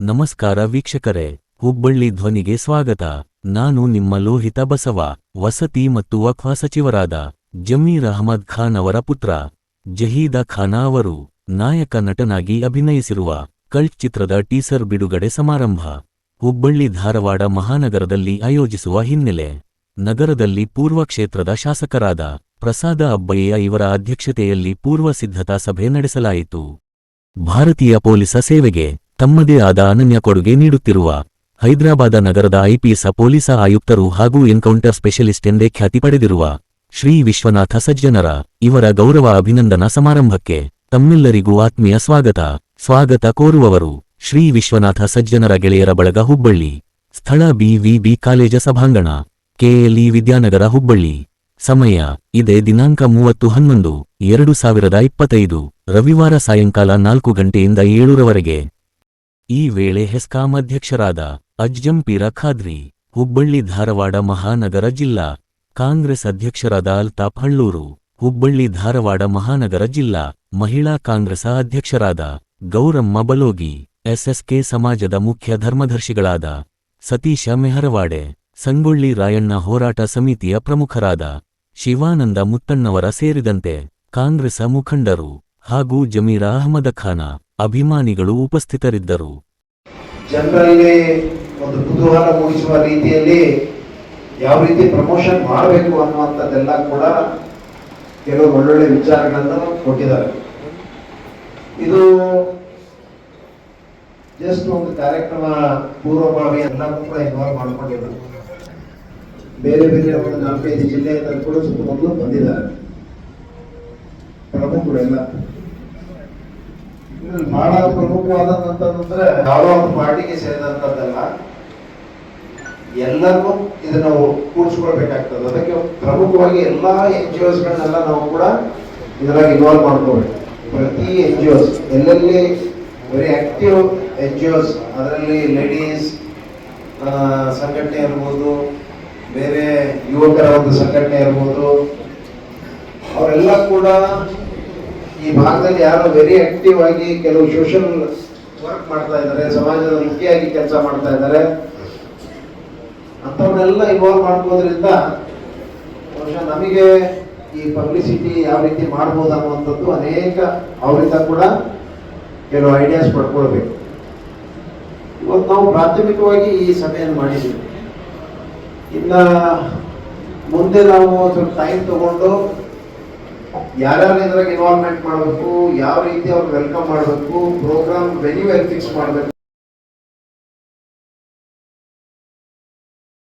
ನಮಸ್ಕಾರ ವೀಕ್ಷಕರೇ, ಹುಬ್ಬಳ್ಳಿ ಧ್ವನಿಗೆ ಸ್ವಾಗತ. ನಾನು ನಿಮ್ಮ ಲೋಹಿತ ಬಸವ, ವಸತಿ ಮತ್ತು ವಕ್ಫಾ ಸಚಿವರಾದ ಜಮೀರ್ ಅಹಮದ್ ಖಾನ್ ಅವರ ಪುತ್ರ. ಜಹೀದ ಖಾನ ಅವರು ನಾಯಕ ನಟನಾಗಿ ಅಭಿನಯಿಸಿರುವ ಕಲ್ಟ್ ಚಿತ್ರದ ಟೀಸರ್ ಬಿಡುಗಡೆ ಸಮಾರಂಭ, ಹುಬ್ಬಳ್ಳಿ ಧಾರವಾಡ ಮಹಾನಗರದಲ್ಲಿ ಆಯೋಜಿಸುವ ಹಿನ್ನೆಲೆ. ನಗರದಲ್ಲಿ ಪೂರ್ವ ಕ್ಷೇತ್ರದ ಶಾಸಕರಾದ ಪ್ರಸಾದ ಅಬ್ಬಯ್ಯ ಇವರ ಅಧ್ಯಕ್ಷತೆಯಲ್ಲಿ ಪೂರ್ವ ಸಿದ್ಧತಾ ಸಭೆ ನಡೆಸಲಾಯಿತು. ಭಾರತೀಯ ಪೊಲೀಸ ಸೇವೆಗೆ ತಮ್ಮದೇ ಆದ ಅನನ್ಯ ಕೊಡುಗೆ ನೀಡುತ್ತಿರುವ ಹೈದರಾಬಾದ ನಗರದ ಐಪಿಎಸ್ ಪೊಲೀಸ ಆಯುಕ್ತರು ಹಾಗೂ ಎನ್ಕೌಂಟರ್ ಸ್ಪೆಷಲಿಸ್ಟ್ ಎಂದೇ ಖ್ಯಾತಿ ಪಡೆದಿರುವ ಶ್ರೀ ವಿಶ್ವನಾಥ ಸಜ್ಜನರ ಇವರ ಗೌರವ ಅಭಿನಂದನಾ ಸಮಾರಂಭಕ್ಕೆ ತಮ್ಮೆಲ್ಲರಿಗೂ ಆತ್ಮೀಯ ಸ್ವಾಗತ. ಸ್ವಾಗತ ಕೋರುವವರು ಶ್ರೀ ವಿಶ್ವನಾಥ ಸಜ್ಜನರ ಗೆಳೆಯರ ಬಳಗ ಹುಬ್ಬಳ್ಳಿ, ಸ್ಥಳ ಬಿವಿಬಿ ಕಾಲೇಜ ಸಭಾಂಗಣ ಕೆಎಲ್ಇ ವಿದ್ಯಾನಗರ ಹುಬ್ಬಳ್ಳಿ. ಸಮಯ ಇದೇ ದಿನಾಂಕ ಮೂವತ್ತು ಹನ್ನೊಂದು, ಎರಡು ಸಾವಿರದ ಇಪ್ಪತ್ತೈದು, ರವಿವಾರ ಸಾಯಂಕಾಲ ನಾಲ್ಕು ಗಂಟೆಯಿಂದ ಏಳೂರವರೆಗೆ. ಈ ವೇಳೆ ಹೆಸ್ಕಾಂ ಅಧ್ಯಕ್ಷರಾದ ಅಜ್ಜಂ ಪೀರ ಖಾದ್ರಿ, ಹುಬ್ಬಳ್ಳಿ ಧಾರವಾಡ ಮಹಾನಗರ ಜಿಲ್ಲಾ, ಕಾಂಗ್ರೆಸ್ ಅಧ್ಯಕ್ಷರಾದ ಅಲ್ತಾಫ್ ಹಳ್ಳೂರು, ಹುಬ್ಬಳ್ಳಿ ಧಾರವಾಡ ಮಹಾನಗರ ಜಿಲ್ಲಾ, ಮಹಿಳಾ ಕಾಂಗ್ರೆಸ್ ಅಧ್ಯಕ್ಷರಾದ ಗೌರಮ್ಮ ಬಲೋಗಿ, ಎಸ್ಎಸ್ಕೆ ಸಮಾಜದ ಮುಖ್ಯ ಧರ್ಮದರ್ಶಿಗಳಾದ ಸತೀಶ ಮೆಹರವಾಡೆ, ಸಂಗೊಳ್ಳಿ ರಾಯಣ್ಣ ಹೋರಾಟ ಸಮಿತಿಯ ಪ್ರಮುಖರಾದ ಶಿವಾನಂದ ಮುತ್ತಣ್ಣವರ ಸೇರಿದಂತೆ ಕಾಂಗ್ರೆಸ್ ಮುಖಂಡರು ಹಾಗೂ ಜಮೀರ ಅಹಮದ ಖಾನ ಅಭಿಮಾನಿಗಳು ಉಪಸ್ಥಿತರಿದ್ದರು. ಜನರಲ್ಲಿ ಒಂದು ಕುತೂಹಲ ಮೂಡಿಸುವ ರೀತಿಯಲ್ಲಿ ಯಾವ ರೀತಿ ಪ್ರಮೋಷನ್ ಮಾಡಬೇಕು ಅನ್ನುವಂಥದ್ದೆಲ್ಲ ಕೂಡ ಕೆಲವು ಒಳ್ಳೊಳ್ಳೆ ವಿಚಾರಗಳನ್ನು ಕೊಟ್ಟಿದ್ದಾರೆ. ಇದು ಜಸ್ಟ್ ಒಂದು ಕಾರ್ಯಕ್ರಮ ಪೂರ್ವಭಾವಿ ಎಲ್ಲರೂ ಕೂಡ ಇನ್ವಾಲ್ವ್ ಮಾಡ್ಕೊಂಡಿದ್ರು ಬೇರೆ ಬೇರೆ ಒಂದು ನಾಲ್ಕೈದು ಜಿಲ್ಲೆಯಿಂದ ಕೂಡ ಸುತ್ತಮುತ್ತಲು ಬಂದಿದ್ದಾರೆ. ಪ್ರಮುಖರು ಎಲ್ಲ ಬಹಳ ಪ್ರಮುಖವಾದಂತಂದ್ರೆ ಯಾವ ಒಂದು ಪಾರ್ಟಿಗೆ ಸೇರಿದಂತದ್ದಲ್ಲ ಎಲ್ಲರೂ ಇದನ್ನ ಕೂಡಿಸ್ಕೊಳ್ಬೇಕಾಗ್ತದೆ. ಅದಕ್ಕೆ ಪ್ರಮುಖವಾಗಿ ಎಲ್ಲಾ ಎನ್ ಜಿ ಒಸ್ಗಳನ್ನೆಲ್ಲ ನಾವು ಕೂಡ ಇದ್ರಾಗ ಇನ್ವಾಲ್ವ್ ಮಾಡ್ಕೋಬೇಕು. ಪ್ರತಿ ಎನ್ ಜಿ ಓಸ್ ಎಲ್ಲೆಲ್ಲಿ very active N G Os ಅದರಲ್ಲಿ ಲೇಡೀಸ್ ಸಂಘಟನೆ ಇರ್ಬೋದು, ಬೇರೆ ಯುವಕರ ಒಂದು ಸಂಘಟನೆ ಇರ್ಬೋದು, ಅವರೆಲ್ಲ ಕೂಡ ಈ ಭಾಗದಲ್ಲಿ ಯಾರು ವೆರಿ ಆಕ್ಟಿವ್ ಆಗಿ ಕೆಲವು ಸೋಷಿಯಲ್ ವರ್ಕ್ ಮಾಡ್ತಾ ಇದ್ದಾರೆ, ಸಮಾಜದ ಮುಖ್ಯವಾಗಿ ಕೆಲಸ ಮಾಡ್ತಾ ಇದ್ದಾರೆ. ಅಂಥವನ್ನೆಲ್ಲ ಇನ್ವಾಲ್ವ್ ಮಾಡ್ಕೋದ್ರಿಂದ ಬಹುಶಃ ನಮಗೆ ಈ ಪಬ್ಲಿಸಿಟಿ ಯಾವ ರೀತಿ ಮಾಡ್ಬೋದು ಅನ್ನುವಂಥದ್ದು ಅನೇಕ ಅವರಿಂದ ಕೂಡ ಕೆಲವು ಐಡಿಯಾಸ್ ಪಡ್ಕೊಳ್ಬೇಕು. ಇವತ್ತು ನಾವು ಪ್ರಾಥಮಿಕವಾಗಿ ಈ ಸಭೆಯನ್ನು ಮಾಡಿದ್ದೀವಿ. ಇನ್ನು ಮುಂದೆ ನಾವು ಸ್ವಲ್ಪ ಟೈಮ್ ತಗೊಂಡು ಯಾರ್ಯಾರು ಇದ್ರಾಗ ಇನ್ವಾಲ್ವ್ಮೆಂಟ್ ಮಾಡಬೇಕು ಯಾವ ರೀತಿ ಅವ್ರಿಗೆ ವೆಲ್ಕಮ್ ಮಾಡಬೇಕು ಪ್ರೋಗ್ರಾಮ್ ವೆನ್ಯೂ ಫಿಕ್ಸ್ ಮಾಡಬೇಕು.